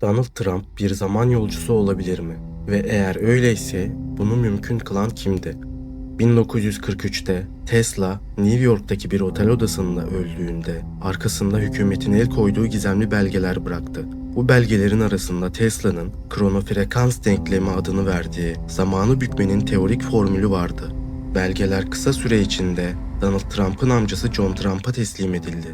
Donald Trump bir zaman yolcusu olabilir mi? Ve eğer öyleyse bunu mümkün kılan kimdi? 1943'te Tesla, New York'taki bir otel odasında öldüğünde arkasında hükümetin el koyduğu gizemli belgeler bıraktı. Bu belgelerin arasında Tesla'nın kronofrekans denklemi adını verdiği zamanı bükmenin teorik formülü vardı. Belgeler kısa süre içinde Donald Trump'ın amcası John Trump'a teslim edildi.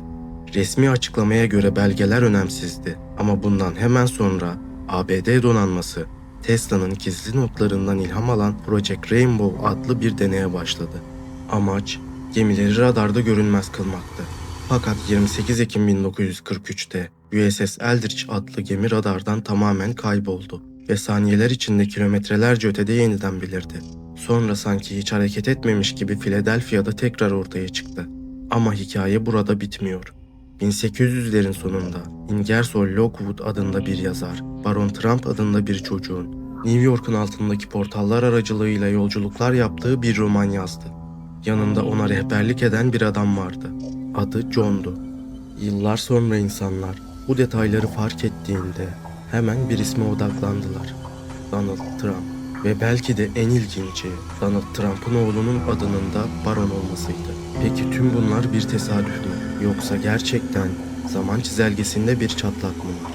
Resmi açıklamaya göre belgeler önemsizdi ama bundan hemen sonra ABD donanması Tesla'nın gizli notlarından ilham alan Project Rainbow adlı bir deneye başladı. Amaç gemileri radarda görünmez kılmaktı. Fakat 28 Ekim 1943'te USS Eldridge adlı gemi radardan tamamen kayboldu ve saniyeler içinde kilometrelerce ötede yeniden belirdi. Sonra sanki hiç hareket etmemiş gibi Philadelphia'da tekrar ortaya çıktı. Ama hikaye burada bitmiyor. 1800'lerin sonunda Ingersoll Lockwood adında bir yazar, Baron Trump adında bir çocuğun New York'un altındaki portallar aracılığıyla yolculuklar yaptığı bir roman yazdı. Yanında ona rehberlik eden bir adam vardı. Adı John'du. Yıllar sonra insanlar bu detayları fark ettiğinde hemen bir isme odaklandılar. Donald Trump. Ve belki de en ilginci Donald Trump'ın oğlunun adının da Baron olmasıydı. Peki tüm bunlar bir tesadüf mü? Yoksa gerçekten zaman çizelgesinde bir çatlak mı var?